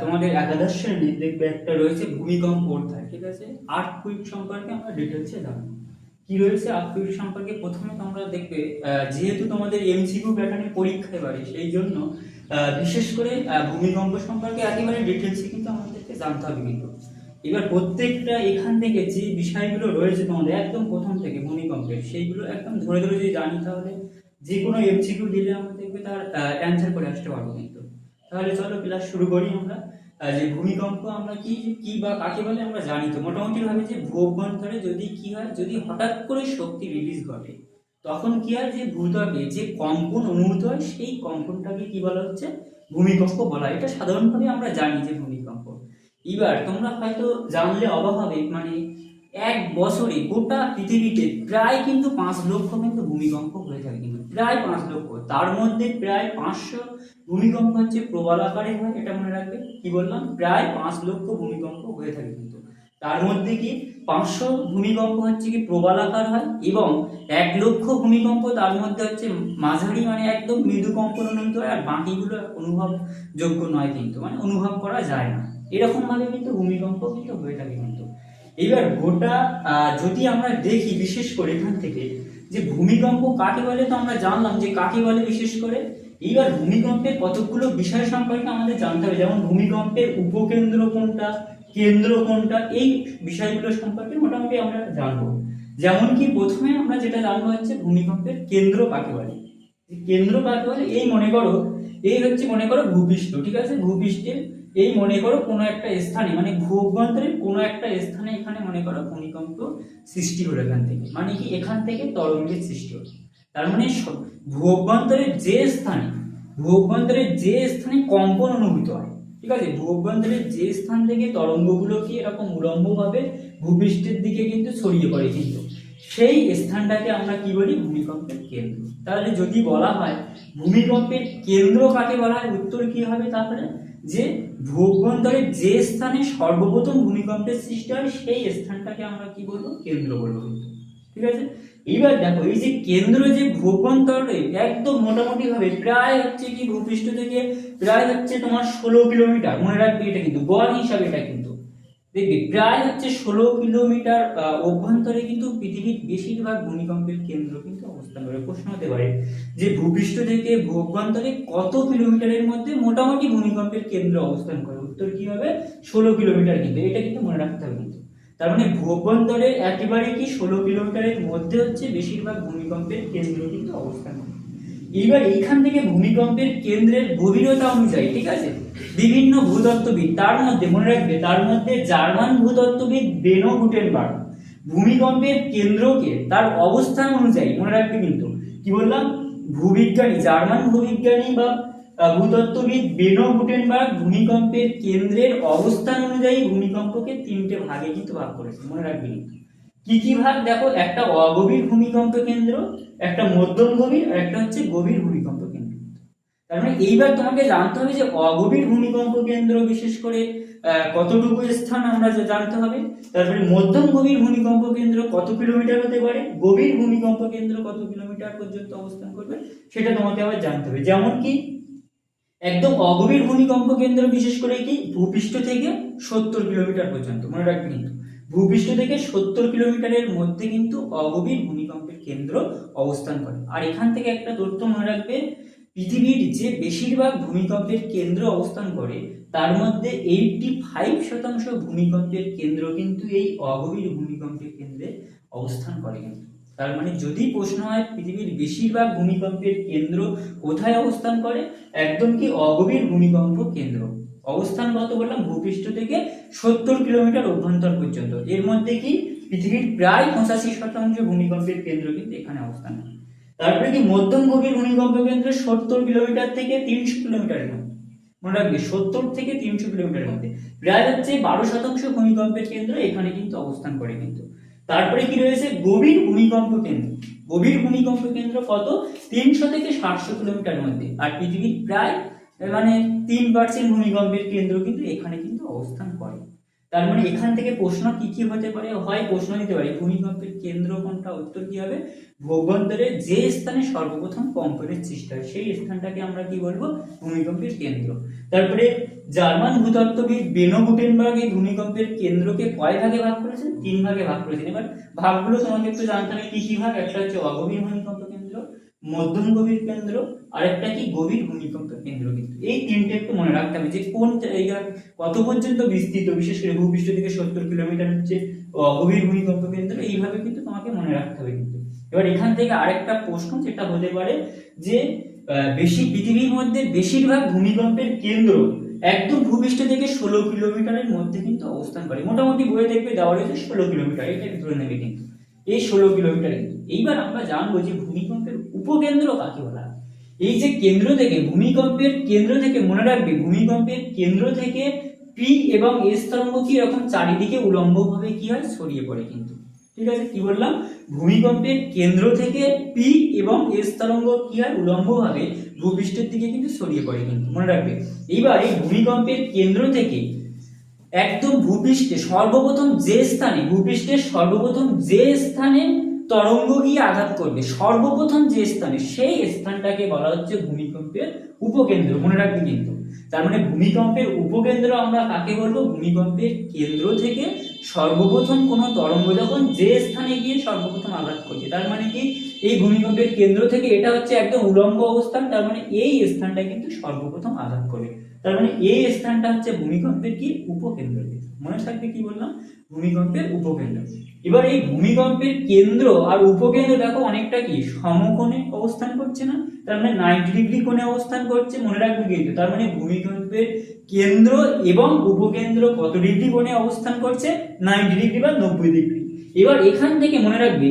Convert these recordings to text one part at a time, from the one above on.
তোমাদের একাদশ শ্রেণির দেখবে একটা রয়েছে ভূমিকম্প অধ্যায় ঠিক আছে? আর্থ কুইক সম্পর্কে আমরা ডিটেলসে জানব। কি রয়েছে আর্থ কুইক সম্পর্কে? প্রথমে তোমরা দেখবে যেহেতু তোমাদের এমসিকিউ প্যাটার্নে পরীক্ষায় বাড়ি সেই জন্য বিশেষ করে ভূমিকম্প সম্পর্কে একেবারে ডিটেলসে কিন্তু আমাদেরকে জানতে হবে কিন্তু। এবার প্রত্যেকটা এখান থেকে যে বিষয়গুলো রয়েছে তোমাদের, একদম প্রথম থেকে ভূমিকম্পের, সেইগুলো একদম ধরে ধরে যদি জানি তাহলে যে কোনো এমসিকিউ দিলে আমরা দেখবে তার অ্যান্সার করে আসতে পারব কিন্তু। তাহলে চলো ক্লাস শুরু করি আমরা। যে ভূমিকম্প আমরা কি কি বা কাকে বলে আমরা জানি তো। মোটামুটি ভাবে যে ভূঅভ্যন্তরে যদি কি হয়, যদি হঠাৎ করে শক্তি রিলিজ ঘটে, তখন কি হয় যে ভূত্বকে যে কম্পন অনুভূত হয়, সেই কম্পনটাকে কি বলা হচ্ছে? ভূমিকম্প বলা এটা সাধারণভাবে আমরা জানি যে ভূমিকম্প। এবার তোমরা হয়তো জানলে অবাক হবে মানে এক বছরে গোটা পৃথিবীতে প্রায় কিন্তু পাঁচ লক্ষ কিন্তু ভূমিকম্প হয়ে থাকে কিন্তু, প্রায় পাঁচ লক্ষ। তার মধ্যে প্রায় পাঁচশো ভূমিকম্প হচ্ছে প্রবল আকারে হয়, এটা মনে রাখবে। কি বললাম? প্রায় পাঁচ লক্ষ ভূমিকম্প হয়ে থাকে কিন্তু। তার মধ্যে কি পাঁচশো ভূমিকম্প হচ্ছে কি প্রবল আকার হয় এবং এক লক্ষ ভূমিকম্প তার মধ্যে হচ্ছে মাঝারি মানে একদম মৃদু কম্পন অনুভূত হয় আর বাকিগুলো অনুভবযোগ্য নয় কিন্তু মানে অনুভব করা যায় না। এরকম ভাবে কিন্তু ভূমিকম্প কিন্তু হয়ে থাকে কিন্তু। এবার গোটা যদি আমরা দেখি, বিশেষ করে এখান থেকে যে ভূমিকম্প কাকে বলে তো আমরা জানলাম, যে কাকে বলে বিশেষ করে? এইবার ভূমিকম্পের কতগুলো বিষয় সম্পর্কে আমাদের জানতে হবে, যেমন ভূমিকম্পের উপকেন্দ্র কোনটা, কেন্দ্র কোনটা, এই বিষয়গুলো সম্পর্কে মোটামুটি আমরা জানব। যেমন কি প্রথমে আমরা যেটা জানব হচ্ছে ভূমিকম্পের কেন্দ্র কাকে বলে। কেন্দ্র কাকে বলে, এই মনে করো, এই হচ্ছে মনে করো ভূপৃষ্ঠ, ঠিক আছে? ভূপৃষ্ঠের এই মনে করো কোনো একটা স্থানে মানে ভূ অভ্যন্তরের কোনো একটা স্থানে এখানে মনে করো ভূমিকম্প সৃষ্টি হলো এখান থেকে। মানে কি? এখান থেকে তরঙ্গের সৃষ্টি হলো। তার মানে স- ভূ যে স্থানে ভূ যে স্থানে কম্পন অনুভূত হয়, ঠিক আছে? ভূ যে স্থান থেকে তরঙ্গগুলো কি এরকম উলম্বভাবে ভূপৃষ্ঠের দিকে কিন্তু ছড়িয়ে পড়ে কিন্তু। সেই স্থানটাকে আমরা কি বলি? ভূমিকম্পের কেন্দ্র। তাহলে যদি বলা হয়, ভূমিকম্পের কেন্দ্র কাকে বলা হয়? উত্তর কি হবে তাহলে? যে ভূঅভ্যন্তরের যে স্থানে সর্বপ্রথম ভূমিকম্পের সৃষ্টি হয়, সেই স্থানটাকে আমরা কি বলব? কেন্দ্র বলব। ঠিক আছে? এইবার দেখো, এই যে কেন্দ্র যে ভূঅভ্যন্তরে একদম মোটামুটি ভাবে প্রায় হচ্ছে কি ভূপৃষ্ঠ থেকে প্রায় হচ্ছে তোমার ষোলো কিলোমিটার। মনে রাখবে এটা কিন্তু গড় হিসাবে এটা কিন্তু। দেখবি, প্রায় হচ্ছে ষোলো কিলোমিটার অভ্যন্তরে কিন্তু পৃথিবীর বেশিরভাগ ভূমিকম্পের কেন্দ্র কিন্তু অবস্থান করে। প্রশ্ন হতে পারে যে ভূপৃষ্ঠ থেকে ভূ অভ্যন্তরে কত কিলোমিটারের মধ্যে মোটামুটি ভূমিকম্পের কেন্দ্র অবস্থান করে? উত্তর কি হবে? ষোলো কিলোমিটার কিন্তু। এটা কিন্তু মনে রাখতে হবে কিন্তু। তার মানে ভূ অভ্যন্তরে একেবারে কি ষোলো কিলোমিটারের মধ্যে হচ্ছে বেশিরভাগ ভূমিকম্পের কেন্দ্র কিন্তু অবস্থান করে? এইবার এইখান থেকে ভূমিকম্পের কেন্দ্রের গভীরতা অনুযায়ী, ঠিক আছে? বিভিন্ন ভূতত্ত্ববিদ, তার মধ্যে, মনে রাখবে, তার মধ্যে জার্মান ভূতত্ত্ববিদ বেনো গুটেনবার্গ। ভূমিকম্পের কেন্দ্রকে তার অবস্থান অনুযায়ী, মনে রাখবে কিন্তু, কি বললাম? ভূবিজ্ঞানী, জার্মান ভূবিজ্ঞানী বা ভূতত্ত্ববিদ বেনো গুটেনবার্গ ভূমিকম্পের কেন্দ্রের অবস্থান অনুযায়ী ভূমিকম্পকে তিনটে ভাগে কিন্তু ভাগ করেছে, মনে রাখবে কিন্তু। কি কি ভাগ? দেখো, একটা অগভীর ভূমিকম্প কেন্দ্র, একটা মধ্যম গভীর, আর একটা হচ্ছে গভীর ভূমিকম্প কেন্দ্র। তার মানে এইবার তোমাকে জানতে হবে যে অগভীর ভূমিকম্প কেন্দ্র বিশেষ করে কতটুকু স্থান আমরা জানতে হবে। তারপরে মধ্যম গভীর ভূমিকম্প কেন্দ্র কত কিলোমিটার হতে পারে? গভীর ভূমিকম্প কেন্দ্র কত কিলোমিটার পর্যন্ত অবস্থান করবে? সেটা তোমাকে আবার জানতে হবে। যেমন কি, একদম অগভীর ভূমিকম্প কেন্দ্র বিশেষ করে কি? ভূপৃষ্ঠ থেকে সত্তর কিলোমিটার পর্যন্ত। মনে রাখবে কিন্তু। ভূপৃষ্ঠ থেকে সত্তর কিলোমিটারের মধ্যে কিন্তু অগভীর ভূমিকম্পের কেন্দ্র অবস্থান করে। আর এখান থেকে একটা তথ্য মনে রাখবে পৃথিবীর যে বেশিরভাগ ভূমিকম্পের কেন্দ্র অবস্থান করে, তার মধ্যে এইটটি ফাইভ শতাংশ ভূমিকম্পের কেন্দ্র কিন্তু এই অগভীর ভূমিকম্পের কেন্দ্রে অবস্থান করে কিন্তু। তার মানে যদি প্রশ্ন হয় পৃথিবীর বেশিরভাগ ভূমিকম্পের কেন্দ্র কোথায় অবস্থান করে, একদম কি অগভীর ভূমিকম্প কেন্দ্র? অবস্থান কত বললাম ভূপৃষ্ঠ থেকে সত্তর কিলোমিটার অভ্যন্তর পর্যন্ত। এর মধ্যে কি? পৃথিবীর প্রায় পঁচাশি শতাংশ ভূমিকম্পের কেন্দ্র কিন্তু এখানে অবস্থান করে। তারপরে কি? মধ্যম গভীর ভূমিকম্প কেন্দ্র সত্তর কিলোমিটার থেকে তিনশো কিলোমিটারের মধ্যে। মনে রাখবে, সত্তর থেকে তিনশো কিলোমিটারের মধ্যে। প্রায় হচ্ছে বারো শতাংশ ভূমিকম্পের কেন্দ্র এখানে কিন্তু অবস্থান করে কিন্তু। তারপরে কি রয়েছে? গভীর ভূমিকম্প কেন্দ্র। গভীর ভূমিকম্প কেন্দ্র কত? তিনশো থেকে সাতশো কিলোমিটার মধ্যে। আর পৃথিবীর প্রায় মানে তিন পার্সেন্ট ভূমিকম্পের কেন্দ্র কিন্তু এখানে কিন্তু অবস্থান করে। তার মানে এখান থেকে প্রশ্ন কি কি হতে পারে? হয় প্রশ্ন দিতে পারে। ভূমিকম্পের কেন্দ্র কোনটা? উত্তর কি হবে? ভূভ্যন্তরে যে স্থানে সর্বপ্রথম কম্পনের সৃষ্টি হয়, সেই স্থানটাকে আমরা কি বলব? ভূমিকম্পের কেন্দ্র। তারপরে জার্মান ভূতত্ত্ববিদ বেনো গুটেনবার্গ এই ভূমিকম্পের কেন্দ্রকে কয় ভাগে ভাগ করেছেন? তিন ভাগে ভাগ করেছেন। এবার ভাগগুলো তোমাকে একটু জানতে হবে, কি কি ভাগ? একটা হচ্ছে অগভীর ভূমিকম্প কেন্দ্র মধ্যম গভীর কেন্দ্র আর একটা কি? গভীর ভূমিকম্প কেন্দ্র কিন্তু। এই তিনটে একটু মনে রাখতে হবে যে কোন জায়গা কত পর্যন্ত বিস্তৃত, বিশেষ করে ভূপৃষ্ঠ থেকে সত্তর কিলোমিটার হচ্ছে গভীর ভূমিকম্প কেন্দ্র, এইভাবে কিন্তু তোমাকে মনে রাখতে হবে কিন্তু। এবার এখান থেকে আরেকটা প্রশ্ন, যেটা হতে পারে যে বেশি, পৃথিবীর মধ্যে বেশিরভাগ ভূমিকম্পের কেন্দ্র একদম ভূপৃষ্ঠ থেকে ষোলো কিলোমিটারের মধ্যে কিন্তু অবস্থান করে। মোটামুটি বইয়ে দেখবে দেওয়া রয়েছে ষোলো কিলোমিটার, এটা ধরে নেবে কিন্তু। এই ষোলো কিলোমিটার কিন্তু। এইবার আমরা জানব যে ভূমিকম্পের উপকেন্দ্র কাকে বলা এই যে কেন্দ্র থেকে, ভূমিকম্পের কেন্দ্র থেকে মনে রাখবে, ভূমিকম্পের কেন্দ্র থেকে পি এবং এস তরঙ্গ কি এরকম চারিদিকে উলম্বভাবে কি হয়? ছড়িয়ে পড়ে কিন্তু। ঠিক আছে? কি বললাম? ভূমিকম্পের কেন্দ্র থেকে পি এবং এস তরঙ্গ কি হয়? উলম্বভাবে ভূপৃষ্ঠের দিকে কিন্তু ছড়িয়ে পড়ে কিন্তু, মনে রাখবে। এইবার এই ভূমিকম্পের কেন্দ্র থেকে একদম ভূপৃষ্ঠে সর্বপ্রথম যে স্থানে, ভূপৃষ্ঠের সর্বপ্রথম যে স্থানে তরঙ্গ গিয়ে আঘাত করবে। সর্বপ্রথম যে স্থানে, সেই স্থানটাকে বলা হচ্ছে ভূমিকম্পের উপকেন্দ্র, মনে রাখবে কিন্তু। তার মানে ভূমিকম্পের উপকেন্দ্র আমরা কাকে বলব? ভূমিকম্পের কেন্দ্র থেকে সর্বপ্রথম কোনো তরঙ্গ যখন যে স্থানে গিয়ে সর্বপ্রথম আঘাত করবে তার মানে কি? এই ভূমিকম্পের কেন্দ্র থেকে এটা হচ্ছে একদম উলম্ব অবস্থান, তার মানে এই স্থানটা কিন্তু সর্বপ্রথম আঘাত করবে। তার মানে এই স্থানটা হচ্ছে ভূমিকম্পের কি? উপকেন্দ্র। মনে থাকবে কি বললাম? ভূমিকম্পের উপকেন্দ্র। এবার এই ভূমিকম্পের কেন্দ্র আর উপকেন্দ্র দেখো অনেকটা কি? সমকোণে অবস্থান করছে না? তার মানে নাইনটি ডিগ্রি কোণে অবস্থান করছে, মনে রাখবে কিন্তু। তার মানে ভূমিকম্পের কেন্দ্র এবং উপকেন্দ্র কত ডিগ্রি কোণে অবস্থান করছে? নাইনটি ডিগ্রি বা নব্বই ডিগ্রি। এবার এখান থেকে মনে রাখবে,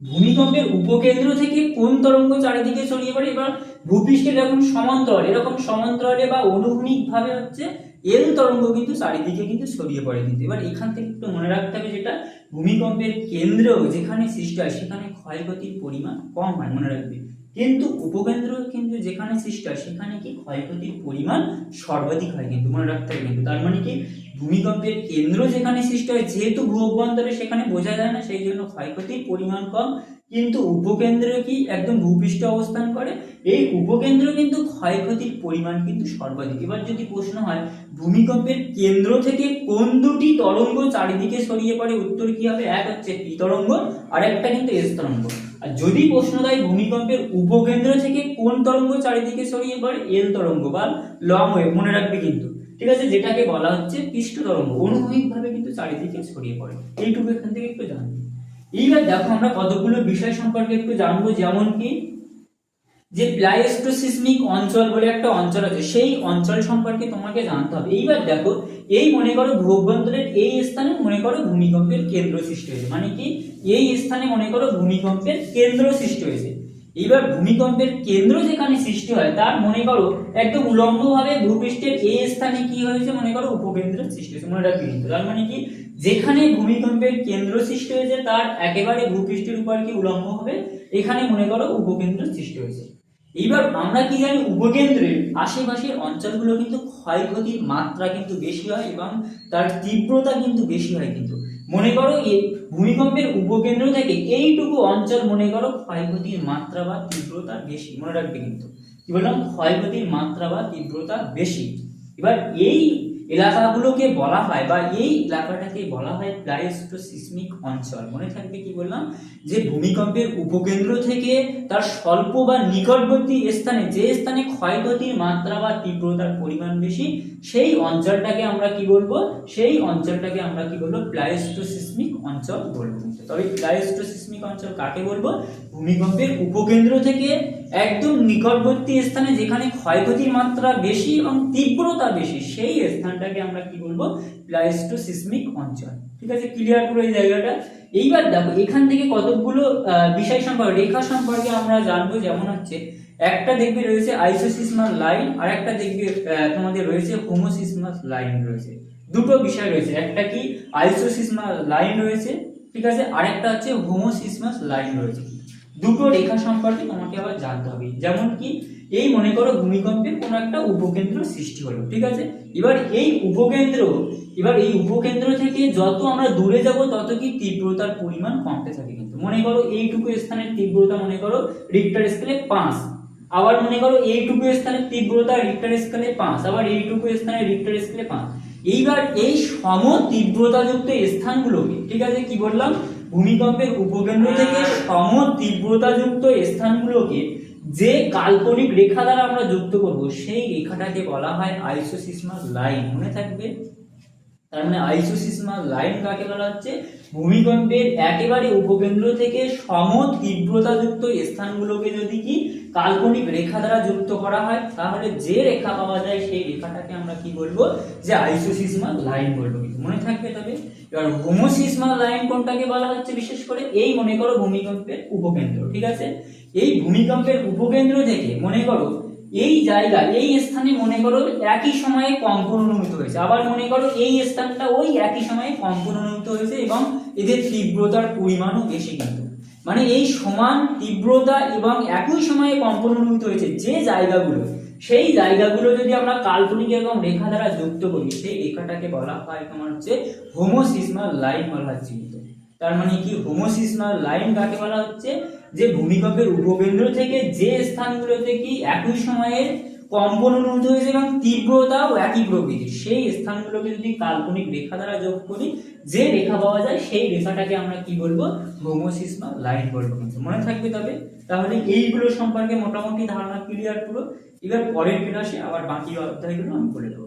ভূমিকম্পের উপকেন্দ্র থেকে কোন তরঙ্গ চারিদিকে ছড়িয়ে পড়ে? এবার ভূপৃষ্ঠের এরকম সমান্তরাল, এরকম সমান্তরালে বা অনুভূমিক ভাবে হচ্ছে এল তরঙ্গ কিন্তু চারিদিকে কিন্তু ছড়িয়ে পড়ে কিন্তু। এবার এখান থেকে একটু মনে রাখতে হবে যেটা, ভূমিকম্পের কেন্দ্র যেখানে সৃষ্টি হয়, সেখানে ক্ষয়ক্ষতির পরিমাণ কম হয়, মনে রাখবে। কিন্তু উপকেন্দ্র কিন্তু যেখানে সৃষ্টি হয়, সেখানে কি ক্ষয়ক্ষতির পরিমাণ সর্বাধিক হয় কিন্তু, মনে রাখতে হবে কিন্তু। তার মানে কি? ভূমিকম্পের কেন্দ্র যেখানে সৃষ্টি হয়, যেহেতু ভূ অভ্যন্তরে সেখানে বোঝা যায় না, সেই জন্য ক্ষয়ক্ষতির পরিমাণ কম। কিন্তু উপকেন্দ্র কি একদম ভূপৃষ্ঠে অবস্থান করে? এই উপকেন্দ্র কিন্তু ক্ষয়ক্ষতির পরিমাণ কিন্তু সর্বাধিক। এবার যদি প্রশ্ন হয়, ভূমিকম্পের কেন্দ্র থেকে কোন দুটি তরঙ্গ চারিদিকে ছড়িয়ে পড়ে, উত্তর কি হবে? এক হচ্ছে পি তরঙ্গ, আর একটা কিন্তু এস তরঙ্গ। আর যদি প্রশ্ন দেয় ভূমিকম্পের উপকেন্দ্র থেকে কোন তরঙ্গ চারিদিকে ছড়িয়ে পড়ে? এল তরঙ্গ বা লং ওয়েভ মনে রাখবে কিন্তু। ঠিক আছে? যেটাকে বলা হচ্ছে পৃষ্ঠ তরঙ্গ। অনুভূমিক ভাবে কিন্তু চারিদিকে ছড়িয়ে পড়ে। এইটুকু এখান থেকে একটু জানবে। এইবার দেখো আমরা কতগুলো বিষয় সম্পর্কে একটু জানব, যেমন কি যে প্লাইস্টোসিসমিক অঞ্চল বলে একটা অঞ্চল আছে, সেই অঞ্চল সম্পর্কে তোমাকে জানতে হবে। এইবার দেখো, এই মনে করো ভূভ্যন্তরের এই স্থানে মনে করো ভূমিকম্পের কেন্দ্র সৃষ্টি হয়েছে। মানে কি? এই স্থানে মনে করো ভূমিকম্পের কেন্দ্র সৃষ্টি হয়েছে। এইবার ভূমিকম্পের কেন্দ্র যেখানে সৃষ্টি হয়, তার মনে করো একদম উলম্বভাবে ভূপৃষ্ঠের এই স্থানে কি হয়েছে? মনে করো উপকেন্দ্রের সৃষ্টি হয়েছে, মনে রাখবে কিন্তু। তার মানে কি? যেখানে ভূমিকম্পের কেন্দ্র সৃষ্টি হয়েছে, তার একেবারে ভূপৃষ্ঠের উপর কি উলম্ব হবে? এখানে মনে করো উপকেন্দ্র সৃষ্টি হয়েছে। এইবার আমরা কি জানি উপকেন্দ্রের আশেপাশের অঞ্চলগুলো কিন্তু ক্ষয়ক্ষতির মাত্রা কিন্তু বেশি হয় এবং তার তীব্রতা কিন্তু বেশি হয় কিন্তু। মনে করো এই ভূমিকম্পের উপকেন্দ্র থেকে এইটুকু অঞ্চল মনে করো ক্ষয়ক্ষতির মাত্রা বা তীব্রতা বেশি, মনে রাখবে কিন্তু। কি বললাম? ক্ষয়ক্ষতির মাত্রা বা তীব্রতা বেশি। এবার এই এলাকাগুলোকে বলা হয় বা এই এলাকাটাকে বলা হয় প্লাইস্টোসিসমিক অঞ্চল। মনে থাকবে কি বললাম? যে ভূমিকম্পের উপকেন্দ্র থেকে তার স্বল্প বা নিকটবর্তী স্থানে, যে স্থানে ক্ষয়ক্ষতির মাত্রা বা তীব্রতার পরিমাণ বেশি, সেই অঞ্চলটাকে আমরা কি বলব? সেই অঞ্চলটাকে আমরা কি বলব? প্লাইস্টোসিসমিক অঞ্চল বলব। তবে প্লাইস্টোসিসমিক অঞ্চল কাকে বলব? ভূমিকম্পের উপকেন্দ্র থেকে একদম নিকটবর্তী স্থানে যেখানে ক্ষয়ক্ষতির মাত্রা বেশি এবং তীব্রতা বেশি, সেই স্থানটাকে আমরা কি বলব? প্লাইস্টোসিসমিক অঞ্চল। ঠিক আছে? ক্লিয়ার করে এই জায়গাটা? এইবার দেখো, এখান থেকে কতগুলো বিষয় সম্পর্কে, রেখা সম্পর্কে আমরা জানব। যেমন হচ্ছে, একটা দেখবে রয়েছে আইসোসিসমাল লাইন, আর একটা দেখবে তোমাদের রয়েছে হোমোসিসমাল লাইন রয়েছে। দুটো বিষয় রয়েছে। একটা কি? আইসোসিসমাল লাইন রয়েছে, ঠিক আছে? আরেকটা হচ্ছে হোমোসিসমাস লাইন রয়েছে। দুটো রেখা সম্পর্কে তোমাকে আবার জানতে হবে। যেমন কি, এই মনে করো ভূমিকম্পের কোনো একটা উপকেন্দ্র সৃষ্টি হলো, ঠিক আছে? এবার এই উপকেন্দ্র, এবার এই উপকেন্দ্র থেকে যত আমরা দূরে যাব, তত কি তীব্রতার পরিমাণ কমতে থাকে কিন্তু। মনে করো এইটুকু স্থানের তীব্রতা মনে করো রিক্টার স্কেলে পাঁচ। আবার মনে করো এইটুকু স্থানের তীব্রতা রিক্টার স্কেলে পাঁচ, আবার এইটুকু স্থানের রিক্টার স্কেলে পাঁচ। এইবার এই সম তীব্রতাযুক্ত স্থানগুলোকে, ঠিক আছে, কি বললাম? ভূমিকম্পের উপকেন্দ্র থেকে সম তীব্রতাযুক্ত স্থানগুলোকে যে কাল্পনিক রেখা দ্বারা আমরা যুক্ত করব, সেই রেখাটাকে বলা হয় আইসোসিসমাল লাইন। মনে থাকবে? তার মানে আইসোসিসমাল লাইন কাকে বলা হচ্ছে? ভূমিকম্পের একেবারে উপকেন্দ্র থেকে সম তীব্রতাযুক্ত স্থানগুলোকে যদি কি কাল্পনিক রেখা দ্বারা যুক্ত করা হয়, তাহলে যে রেখা পাওয়া যায় সেই রেখাটাকে আমরা কি বলব? যে আইসোসিসমাল লাইন বলব। মনে থাকবে তবে? এবার হোমোসিসমাল লাইন কোনটাকে বলা হচ্ছে বিশেষ করে? এই মনে করো ভূমিকম্পের উপকেন্দ্র, ঠিক আছে? এই ভূমিকম্পের উপকেন্দ্র থেকে মনে করো এই জায়গা, এই স্থানে মনে করো একই সময়ে কম্পন অনুভূত হয়েছে। আবার মনে করো এই স্থানটা ওই একই সময়ে কম্পন অনুভূত হয়েছে এবং এদের তীব্রতার পরিমাণও বেশি কিন্তু। মানে এই সমান তীব্রতা এবং একই সময়ে কম্পন অনুভূত হয়েছে যে জায়গাগুলো সেই জায়গাগুলো যদি আমরা কাল্পনিক এবং রেখা দ্বারা যুক্ত করি, সেই রেখাটাকে বলা হয় তোমার হচ্ছে হোমোসিসমাল লাইন বলা চিহ্নিত। তার মানে কি হোমোসিসমাল লাইন কাকে বলা হচ্ছে যে ভূমিকম্পের উপকেন্দ্র থেকে যে স্থানগুলোতে কি একই সময়ে কম্পন অনুভূত হয়েছে এবং তীব্রতাও একই প্রকৃতির। সেই স্থানগুলোকে যদি কাল্পনিক রেখা দ্বারা যোগ করি, যে রেখা পাওয়া যায়, সেই রেখাটাকে আমরা কি বলব? হোমোসিসমাল লাইন বলব। কিন্তু মনে থাকবে তবে? তাহলে এইগুলো সম্পর্কে মোটামুটি ধারণা ক্লিয়ার পুরো। এবার পরের ক্লাসে আবার বাকি অধ্যায়গুলো আমি বলে দেবো।